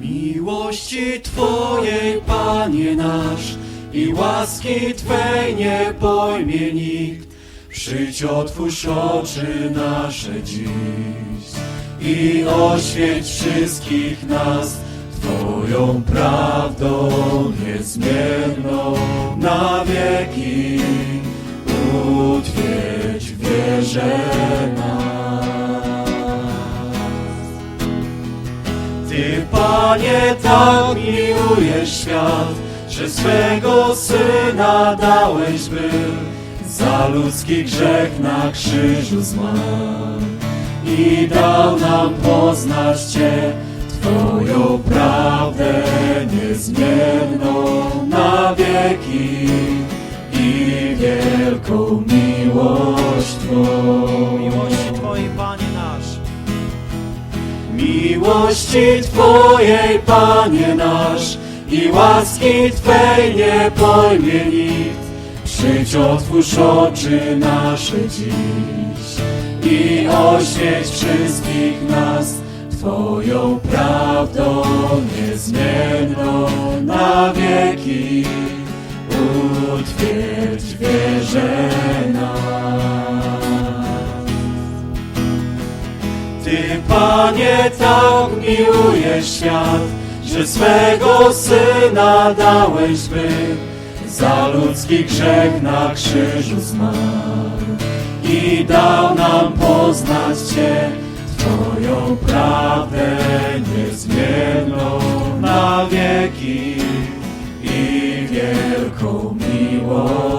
Miłości Twojej, Panie nasz, i łaski Twej nie pojmie nikt. Przyjdź, otwórz oczy nasze dziś i oświeć wszystkich nas Twoją prawdą niezmienną na wieki. Utwierdź w Ty, Panie, tak miłujesz świat, że swego Syna dałeś, by za ludzki grzech na krzyżu zmarł i dał nam poznać Cię, Twoją prawdę niezmienną na wieki i wielką miłość. Miłości Twojej, Panie nasz, i łaski Twej nie pojmie nikt. Przyjdź, otwórz oczy nasze dziś i oświeć wszystkich nas Twoją prawdą niezmienną na wieki. Utwierdź w Ty, Panie, tak miłujesz świat, że swego Syna dałeś, by za ludzki grzech na krzyżu zmarł i dał nam poznać Cię, Twoją prawdę niezmienną na wieki i wielką miłość.